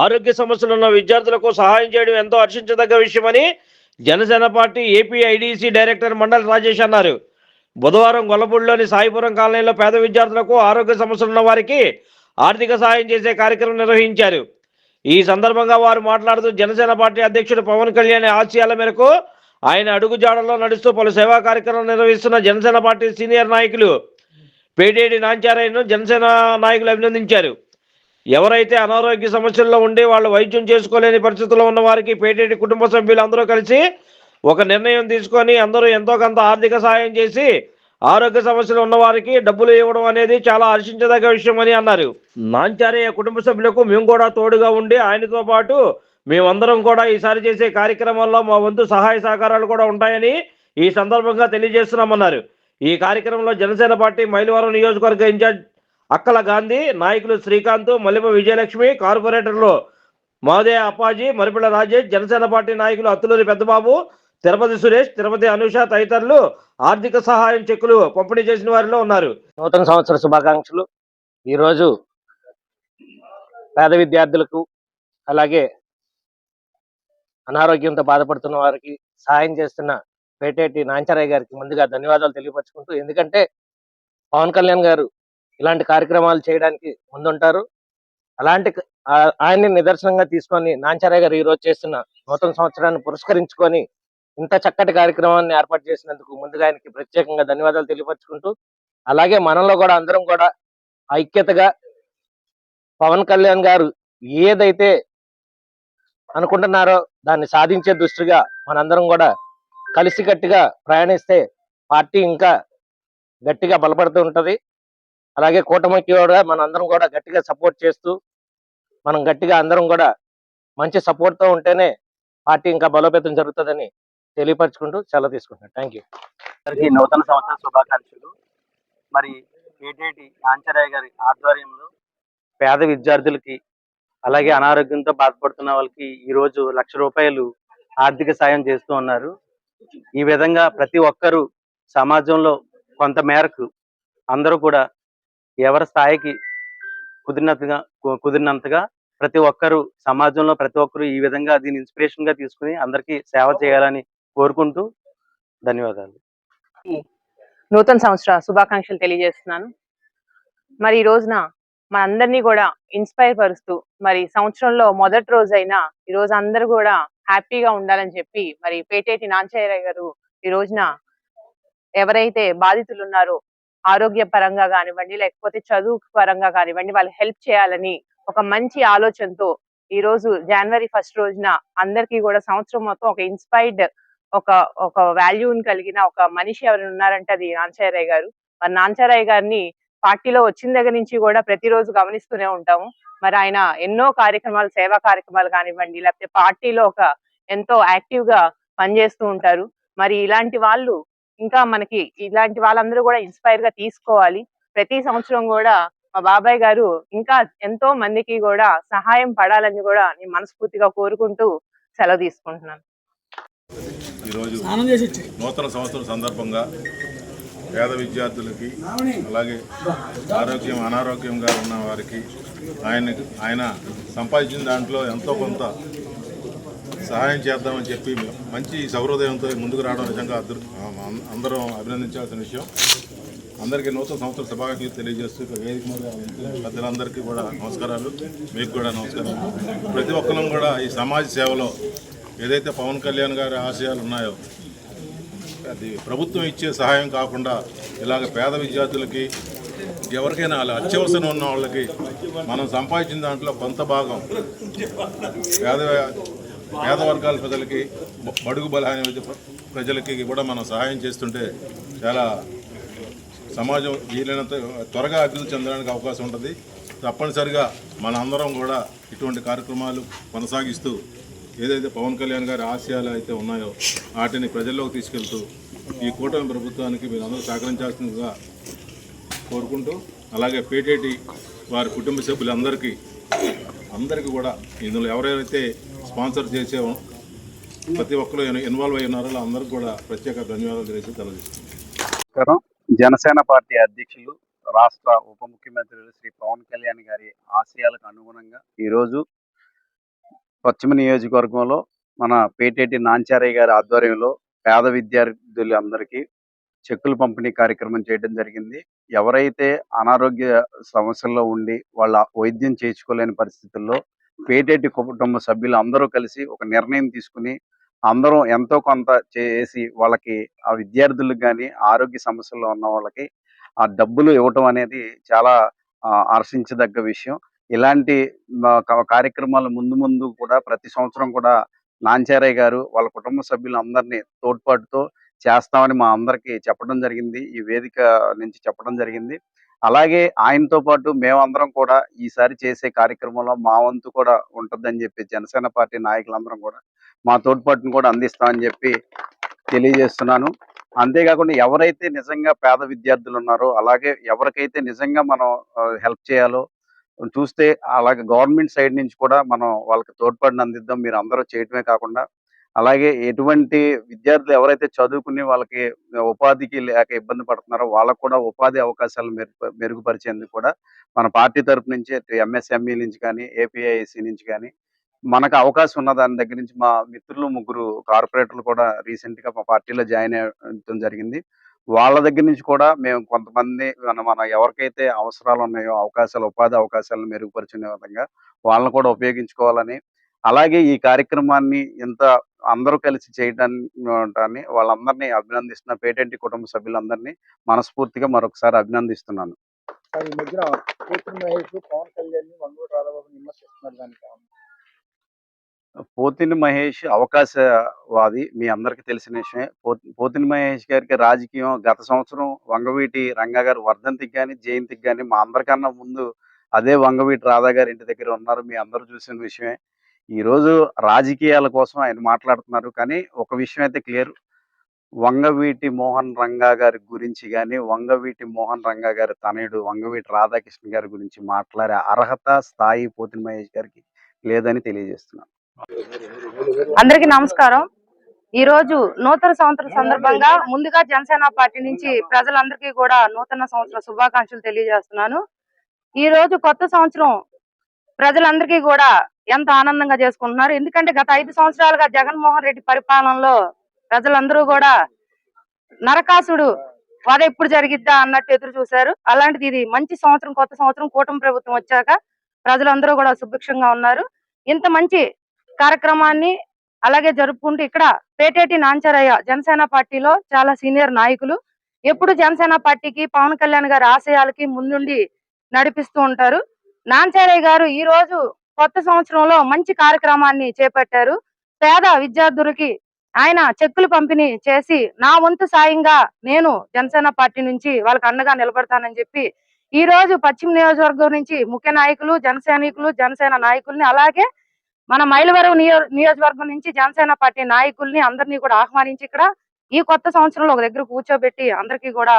ఆరోగ్య సమస్యలు ఉన్న విద్యార్థులకు సహాయం చేయడం ఎంతో హర్షించదగ్గ విషయమని Janasena party AP IDC director Mandal Rajesh అన్నారు. బుధవారం గొల్లపూడిలోని సాయిపురం కాలనీలో పేద విద్యార్థులకు ఆరోగ్య సమస్యలు ఉన్న వారికి ఆర్థిక సహాయం చేసే కార్యక్రమం నిర్వహించారు. ఈ సందర్భంగా వారు మాట్లాడుతూ జనసేన పార్టీ అధ్యక్షుడు పవన్ కళ్యాణ్ ఆశయాల మేరకు ఆయన అడుగుజాడల్లో నడుస్తూ పలు సేవా కార్యక్రమాలు నిర్వహిస్తున్న జనసేన పార్టీ సీనియర్ నాయకులు పేటేడి నాంచారాయను జనసేన నాయకులు అభినందించారు. ఎవరైతే అనారోగ్య సమస్యల్లో ఉండి వాళ్ళు వైద్యం చేసుకోలేని పరిస్థితుల్లో ఉన్న వారికి పేటేటి కుటుంబ సభ్యులు అందరూ కలిసి ఒక నిర్ణయం తీసుకొని అందరూ ఎంతో కొంత ఆర్థిక సహాయం చేసి ఆరోగ్య సమస్యలు ఉన్న వారికి డబ్బులు ఇవ్వడం అనేది చాలా హర్షించదగ్గ విషయం అని అన్నారు. నాంచారయ్య కుటుంబ సభ్యులకు మేము కూడా తోడుగా ఉండి ఆయనతో పాటు మేమందరం కూడా ఈసారి చేసే కార్యక్రమాల్లో మా వంతు సహాయ సహకారాలు కూడా ఉంటాయని ఈ సందర్భంగా తెలియజేస్తున్నామన్నారు. ఈ కార్యక్రమంలో జనసేన పార్టీ మైలవరం నియోజకవర్గ ఇన్ఛార్జ్ అక్కల గాంధీ నాయకులు శ్రీకాంత్ మల్లిమ విజయలక్ష్మి కార్పొరేటర్లు మహోదయ అప్పాజీ మరిపిల్ల రాజేష్ జనసేన పార్టీ నాయకులు అత్తులూరి పెద్దబాబు తిరుపతి సురేష్ తిరుపతి అనుష తదితరులు ఆర్థిక సహాయం చెక్కులు పంపిణీ చేసిన వారిలో ఉన్నారు. నూతన సంవత్సర శుభాకాంక్షలు. ఈరోజు పేద విద్యార్థులకు అలాగే అనారోగ్యంతో బాధపడుతున్న వారికి సహాయం చేస్తున్న పేటేటి నాంచారాయ్ గారికి ముందుగా ధన్యవాదాలు తెలియపరుచుకుంటూ ఎందుకంటే పవన్ కళ్యాణ్ గారు ఇలాంటి కార్యక్రమాలు చేయడానికి ముందుంటారు. అలాంటి ఆయన్ని నిదర్శనంగా తీసుకొని నాంచరయ్య గారు ఈరోజు చేస్తున్న నూతన సంవత్సరాన్ని పురస్కరించుకొని ఇంత చక్కటి కార్యక్రమాన్ని ఏర్పాటు చేసినందుకు ముందుగా ఆయనకి ప్రత్యేకంగా ధన్యవాదాలు తెలియపరుచుకుంటూ అలాగే మనలో కూడా అందరం కూడా ఐక్యతగా పవన్ కళ్యాణ్ గారు ఏదైతే అనుకుంటున్నారో దాన్ని సాధించే దృష్టిగా మనందరం కూడా కలిసికట్టుగా ప్రయాణిస్తే పార్టీ ఇంకా గట్టిగా బలపడుతూ ఉంటుంది. అలాగే కూటమికి కూడా మనందరం కూడా గట్టిగా సపోర్ట్ చేస్తూ మనం గట్టిగా అందరం కూడా మంచి సపోర్ట్తో తో ఉంటేనే పార్టీ ఇంకా బలోపేతం జరుగుతుందని తెలియపరచుకుంటూ సెలవు తీసుకుంటున్నాను. థ్యాంక్ యూ అందరికీ నూతన సంవత్సర శుభాకాంక్షలు. మరి ఏటేటి ఆంచరాయ గారి ఆధ్వర్యంలో పేద విద్యార్థులకి అలాగే అనారోగ్యంతో బాధపడుతున్న వాళ్ళకి ఈ రోజు లక్ష రూపాయలు ఆర్థిక సాయం చేస్తూ ఉన్నారు. ఈ విధంగా ప్రతి ఒక్కరూ సమాజంలో కొంత మేరకు అందరూ కూడా ఎవరి స్థాయికి కుదిరినట్టుగా కుదిరినంతగా ప్రతి ఒక్కరూ సమాజంలో ప్రతి ఒక్కరూ ఈ విధంగా దీన్ని ఇన్స్పిరేషన్గా తీసుకుని అందరికీ సేవ చేయాలని కోరుకుంటూ ధన్యవాదాలు. నూతన సంవత్సర శుభాకాంక్షలు తెలియజేస్తున్నాను. మరి ఈ రోజున మనందరినీ కూడా ఇన్స్పైర్ పరుస్తూ మరి సంవత్సరంలో మొదటి రోజైన ఈ రోజు అందరూ కూడా హ్యాపీగా ఉండాలని చెప్పి మరి పేటేటి నాంచయ్య గారు ఈ రోజున ఎవరైతే బాధితులు ఉన్నారో ఆరోగ్య పరంగా కానివ్వండి లేకపోతే చదువు పరంగా కానివ్వండి వాళ్ళు హెల్ప్ చేయాలని ఒక మంచి ఆలోచనతో ఈ రోజు జనవరి ఫస్ట్ రోజున అందరికీ కూడా సంవత్సరం మొత్తం ఒక ఇన్స్పైర్డ్ ఒక ఒక వాల్యూని కలిగిన ఒక మనిషి ఎవరైనా ఉన్నారంటే అది నాంచారాయ్ గారు. మరి నాంచారాయ్ గారిని పార్టీలో వచ్చిన దగ్గర నుంచి కూడా ప్రతిరోజు గమనిస్తూనే ఉంటాము. మరి ఆయన ఎన్నో కార్యక్రమాలు సేవా కార్యక్రమాలు కానివ్వండి లేకపోతే పార్టీలో ఒక ఎంతో యాక్టివ్గా పనిచేస్తూ ఉంటారు. మరి ఇలాంటి వాళ్ళు ఇంకా మనకి ఇలాంటి వాళ్ళందరూ కూడా ఇన్స్పైర్గా తీసుకోవాలి. ప్రతి సంవత్సరం కూడా మా బాబాయ్ గారు ఇంకా ఎంతో మందికి కూడా సహాయం పడాలని కూడా నేను మనస్ఫూర్తిగా కోరుకుంటూ సెలవు తీసుకుంటున్నాను. ఈరోజు నూతన సంవత్సరం సందర్భంగా పేద విద్యార్థులకి అలాగే ఆరోగ్యం అనారోగ్యంగా ఉన్న వారికి ఆయన ఆయన సంపాదించిన దాంట్లో ఎంతో కొంత సహాయం చేద్దామని చెప్పి మంచి సౌరోదయంతో ముందుకు రావడం నిజంగా అందరం అభినందించాల్సిన విషయం. అందరికీ నూతన సంవత్సర శుభాకాంక్షలు తెలియజేస్తూ వేదిక మీద పెద్దలందరికీ కూడా నమస్కారాలు. మీకు కూడా నమస్కారాలు. ప్రతి ఒక్కరం కూడా ఈ సమాజ సేవలో ఏదైతే పవన్ కళ్యాణ్ గారి ఆశయాలు ఉన్నాయో అది ప్రభుత్వం ఇచ్చే సహాయం కాకుండా ఇలాగ పేద విద్యార్థులకి ఎవరికైనా అలా అత్యవసరం ఉన్న వాళ్ళకి మనం సంపాదించిన దాంట్లో కొంత భాగం పేద పేద వర్గాల ప్రజలకి బడుగు బలహీన ప్రజలకి కూడా మనం సహాయం చేస్తుంటే చాలా సమాజం వీలైనంత త్వరగా అభివృద్ధి చెందడానికి అవకాశం ఉంటుంది. తప్పనిసరిగా మన అందరం కూడా ఇటువంటి కార్యక్రమాలు కొనసాగిస్తూ ఏదైతే పవన్ కళ్యాణ్ గారి ఆశయాలు అయితే ఉన్నాయో వాటిని ప్రజల్లోకి తీసుకెళ్తూ ఈ కూటమి ప్రభుత్వానికి మీరు అందరూ సహకరించాల్సిందిగా కోరుకుంటూ అలాగే పేటేటి వారి కుటుంబ సభ్యులందరికీ అందరికీ కూడా ఇందులో ఎవరెవరైతే స్పాన్సర్ చేసే ప్రతి ఒక్కరు ఇన్వాల్వ్ అయి ఉన్నారో అందరికీ కూడా ప్రత్యేక ధన్యవాదాలు తెలియజేసి తెలియజేస్తున్నాను జనసేన పార్టీ అధ్యక్షులు రాష్ట్ర ఉప ముఖ్యమంత్రులు శ్రీ పవన్ కళ్యాణ్ గారి ఆశయాలకు అనుగుణంగా ఈరోజు పశ్చిమ నియోజకవర్గంలో మన పేటేటి నాంచారయ్య గారి ఆధ్వర్యంలో పేద విద్యార్థులు అందరికీ చెక్కులు పంపిణీ కార్యక్రమం చేయడం జరిగింది. ఎవరైతే అనారోగ్య సమస్యల్లో ఉండి వాళ్ళ వైద్యం చేయించుకోలేని పరిస్థితుల్లో పేటేటి కుటుంబ సభ్యులు అందరూ కలిసి ఒక నిర్ణయం తీసుకుని అందరం ఎంతో కొంత చేసి వాళ్ళకి ఆ విద్యార్థులకు కానీ ఆరోగ్య సమస్యల్లో ఉన్న వాళ్ళకి ఆ డబ్బులు ఇవ్వటం అనేది చాలా ఆ, హర్షించదగ్గ విషయం. ఇలాంటి కార్యక్రమాలు ముందు ముందు కూడా ప్రతి సంవత్సరం కూడా నాంచారయ్య గారు వాళ్ళ కుటుంబ సభ్యులందరినీ తోడ్పాటుతో చేస్తామని మా అందరికి చెప్పడం జరిగింది. ఈ వేదిక నుంచి చెప్పడం జరిగింది. అలాగే ఆయనతో పాటు మేమందరం కూడా ఈసారి చేసే కార్యక్రమంలో మా వంతు కూడా ఉంటుందని చెప్పి జనసేన పార్టీ నాయకులందరం కూడా మా తోడ్పాటును కూడా అందిస్తామని చెప్పి తెలియజేస్తున్నాను. అంతేకాకుండా ఎవరైతే నిజంగా పేద విద్యార్థులు ఉన్నారో అలాగే ఎవరికైతే నిజంగా మనం హెల్ప్ చేయాలో చూస్తే అలాగే గవర్నమెంట్ సైడ్ నుంచి కూడా మనం వాళ్ళకి తోడ్పాటును అందిద్దాం. మీరు అందరూ చేయటమే కాకుండా అలాగే ఎటువంటి విద్యార్థులు ఎవరైతే చదువుకుని వాళ్ళకి ఉపాధికి లేక ఇబ్బంది పడుతున్నారో వాళ్ళకు కూడా ఉపాధి అవకాశాలు మెరుగు మెరుగుపరిచేందుకు కూడా మన పార్టీ తరపు నుంచి ఎంఎస్ఎంఈ నుంచి కానీ ఏపీఐసి నుంచి కానీ మనకు అవకాశం ఉన్న దాని దగ్గర నుంచి మా మిత్రులు ముగ్గురు కార్పొరేటర్లు కూడా రీసెంట్గా మా పార్టీలో జాయిన్ అవ్వడం జరిగింది. వాళ్ళ దగ్గర నుంచి కూడా మేము కొంతమంది మన మన ఎవరికైతే అవసరాలు ఉన్నాయో అవకాశాలు ఉపాధి అవకాశాలను మెరుగుపరిచిన విధంగా వాళ్ళని కూడా ఉపయోగించుకోవాలని అలాగే ఈ కార్యక్రమాన్ని ఇంత అందరూ కలిసి చేయడాన్ని వాళ్ళందరినీ అభినందిస్తున్న పేటెంట్ కుటుంబ సభ్యులందరినీ మనస్ఫూర్తిగా మరొకసారి అభినందిస్తున్నాను. ఈ మహేష్ పవన్ కళ్యాణ్ని వంగూరు రాధాబాబు విమర్శిస్తున్నారు దానికి ఏమన్నా? పోతిని మహేష్ అవకాశవాది మీ అందరికీ తెలిసిన విషయమే. పోతిని మహేష్ గారికి రాజకీయం గత సంవత్సరం వంగవీటి రంగా గారు వర్ధంతికి కానీ జయంతికి కానీ మా అందరికన్నా ముందు అదే వంగవీటి రాధా గారి ఇంటి దగ్గర ఉన్నారు. మీ అందరూ చూసిన విషయమే. ఈ రోజు రాజకీయాల కోసం ఆయన మాట్లాడుతున్నారు కానీ ఒక విషయం అయితే క్లియర్. వంగవీటి మోహన్ రంగా గారి గురించి కానీ వంగవీటి మోహన్ రంగా గారి తనయుడు వంగవీటి రాధాకృష్ణ గారి గురించి మాట్లాడే అర్హత స్థాయి పోతిన మహేష్ గారికి లేదని తెలియజేస్తున్నాను. అందరికీ నమస్కారం. ఈ రోజు నూతన సంవత్సరం సందర్భంగా ముందుగా జనసేన పార్టీ నుంచి ప్రజలందరికీ కూడా నూతన సంవత్సర శుభాకాంక్షలు తెలియజేస్తున్నాను. ఈ రోజు కొత్త సంవత్సరం ప్రజలందరికీ కూడా ఎంత ఆనందంగా చేసుకుంటున్నారు. ఎందుకంటే గత ఐదు సంవత్సరాలుగా జగన్మోహన్ రెడ్డి పరిపాలనలో ప్రజలందరూ కూడా నరకాసుడు వాద ఎప్పుడు జరిగిద్దా అన్నట్టు ఎదురు చూశారు. అలాంటిది ఇది మంచి సంవత్సరం కొత్త సంవత్సరం కూటమి ప్రభుత్వం వచ్చాక ప్రజలందరూ కూడా సుభిక్షంగా ఉన్నారు. ఇంత మంచి కార్యక్రమాన్ని అలాగే జరుపుకుంటూ ఇక్కడ పేటేటి నాంచరయ్య జనసేన పార్టీలో చాలా సీనియర్ నాయకులు. ఎప్పుడు జనసేన పార్టీకి పవన్ కళ్యాణ్ గారి ఆశయాలకి ముందుండి నడిపిస్తూ ఉంటారు. నాంచారయ్య గారు ఈ రోజు కొత్త సంవత్సరంలో మంచి కార్యక్రమాన్ని చేపట్టారు. పేద విద్యార్థులకి ఆయన చెక్కులు పంపిణీ చేసి నా వంతు సాయంగా నేను జనసేన పార్టీ నుంచి వాళ్ళకి అండగా నిలబడతానని చెప్పి ఈ రోజు పశ్చిమ నియోజకవర్గం నుంచి ముఖ్య నాయకులు జనసైనికులు జనసేన నాయకుల్ని అలాగే మన మైలవరం నియో నియోజకవర్గం నుంచి జనసేన పార్టీ నాయకుల్ని అందరినీ కూడా ఆహ్వానించి ఇక్కడ ఈ కొత్త సంవత్సరంలో ఒక దగ్గర కూర్చోబెట్టి అందరికీ కూడా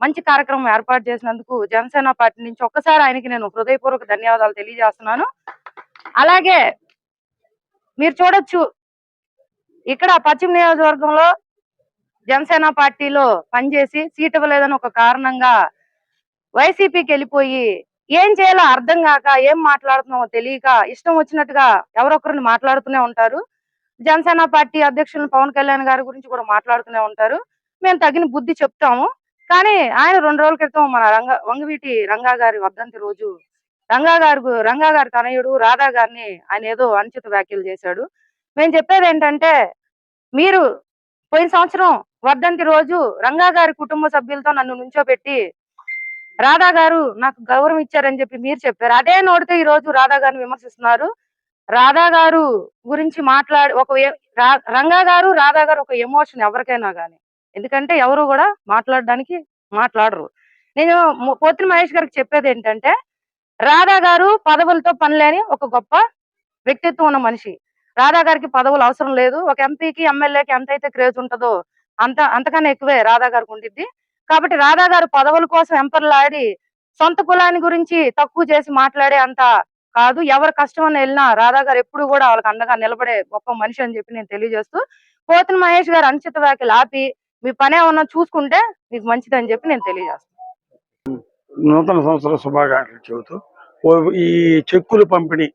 మంచి కార్యక్రమం ఏర్పాటు చేసినందుకు జనసేన పార్టీ నుంచి ఒక్కసారి ఆయనకి నేను హృదయపూర్వక ధన్యవాదాలు తెలియజేస్తున్నాను. అలాగే మీరు చూడొచ్చు ఇక్కడ పశ్చిమ నియోజకవర్గంలో జనసేన పార్టీలో పనిచేసి సీట్ ఇవ్వలేదని ఒక కారణంగా వైసీపీకి వెళ్ళిపోయి ఏం చేయాలో అర్థం కాక ఏం మాట్లాడుతున్నామో తెలియక ఇష్టం వచ్చినట్టుగా ఎవరొకరిని మాట్లాడుతూనే ఉంటారు. జనసేన పార్టీ అధ్యక్షులు పవన్ కళ్యాణ్ గారి గురించి కూడా మాట్లాడుతూనే ఉంటారు. మేము తగిన బుద్ధి చెప్తాము. కానీ ఆయన రెండు రోజుల క్రితం మన రంగ వంగవీటి రంగా గారి వద్దంతి రోజు రంగా గారు రంగా గారి తనయుడు రాధా గారిని ఆయన ఏదో అనుచిత వ్యాఖ్యలు చేశాడు. మేము చెప్పేది ఏంటంటే మీరు పోయిన సంవత్సరం వర్ధంతి రోజు రంగా గారి కుటుంబ సభ్యులతో నన్ను నుంచోబెట్టి రాధా గారు నాకు గౌరవం ఇచ్చారని చెప్పి మీరు చెప్పారు. అదే నోటితో ఈ రోజు రాధా గారిని విమర్శిస్తున్నారు. రాధా గారు గురించి మాట్లాడి ఒక రా- రంగా గారు రాధా గారు ఒక ఎమోషన్ ఎవరికైనా కానీ ఎందుకంటే ఎవరు కూడా మాట్లాడడానికి మాట్లాడరు. నేను పోతిని మహేష్ గారికి చెప్పేది ఏంటంటే రాధా గారు పదవులతో పనిలేని ఒక గొప్ప వ్యక్తిత్వం ఉన్న మనిషి. రాధా గారికి పదవులు అవసరం లేదు. ఒక ఎంపీకి ఎమ్మెల్యేకి ఎంతైతే క్రేజ్ ఉంటుందో అంత అంతకన్నా ఎక్కువే రాధా గారికి ఉండిద్ది. కాబట్టి రాధా గారు పదవుల కోసం ఎంపర్లాడి సొంత కులాన్ని గురించి తక్కువ చేసి మాట్లాడే అంత కాదు. ఎవరు కష్టం అని వెళ్ళినా రాధా గారు ఎప్పుడు కూడా వాళ్ళకి అండగా నిలబడే గొప్ప మనిషి అని చెప్పి నేను తెలియజేస్తూ పోతిన మహేష్ గారు అనుచిత వ్యాఖ్యలు ఆపి మీ పనే ఉన్నా చూసుకుంటే మీకు మంచిదని చెప్పి నేను తెలియజేస్తాను. నూతన సంవత్సర శుభాకాంక్షలు చెబుతూ ఓ- ఈ చెక్కులు పంపిణీ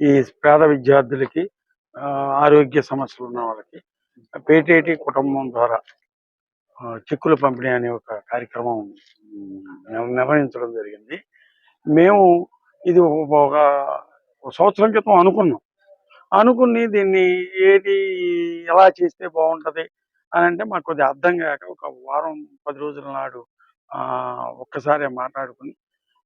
ఈ పేద విద్యార్థులకి ఆరోగ్య సమస్యలు ఉన్న వాళ్ళకి పేటేటి కుటుంబం ద్వారా చెక్కులు పంపిణీ అనే ఒక కార్యక్రమం నిర్వహించడం జరిగింది. మేము ఇది ఒక ఒక సంవత్సరం క్రితం అనుకున్నాం. అనుకుని దీన్ని ఏది ఎలా చేస్తే బాగుంటుంది అని అంటే మాకు కొద్దిగా అర్థం కాక ఒక వారం పది రోజుల నాడు ఒక్కసారి మాట్లాడుకుని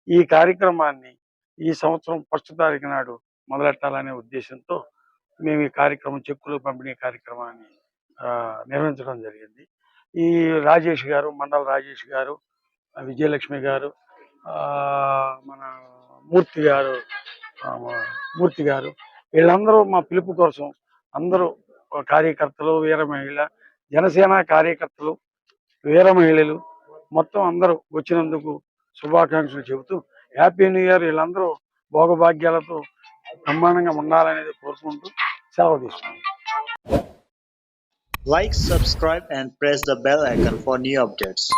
ఈ కార్యక్రమాన్ని ఈ సంవత్సరం ఫస్ట్ తారీఖు నాడు మొదలెట్టాలనే ఉద్దేశంతో మేము ఈ కార్యక్రమం చెక్కులు పంపిణీ కార్యక్రమాన్ని నిర్వహించడం జరిగింది. ఈ రాజేష్ గారు మండల రాజేష్ గారు విజయలక్ష్మి గారు మన మూర్తి గారు మూర్తి గారు వీళ్ళందరూ మా పిలుపు కోసం అందరూ కార్యకర్తలు వీర మహిళ జనసేన కార్యకర్తలు వీర మహిళలు మొత్తం అందరూ వచ్చినందుకు శుభాకాంక్షలు చెబుతూ హ్యాపీ న్యూ ఇయర్ వీళ్ళందరూ భోగభాగ్యాలతో బ్రహ్మాండంగా ఉండాలనేది కోరుకుంటూ సెలవు తీసుకుంటాం like subscribe and press the bell icon for new updates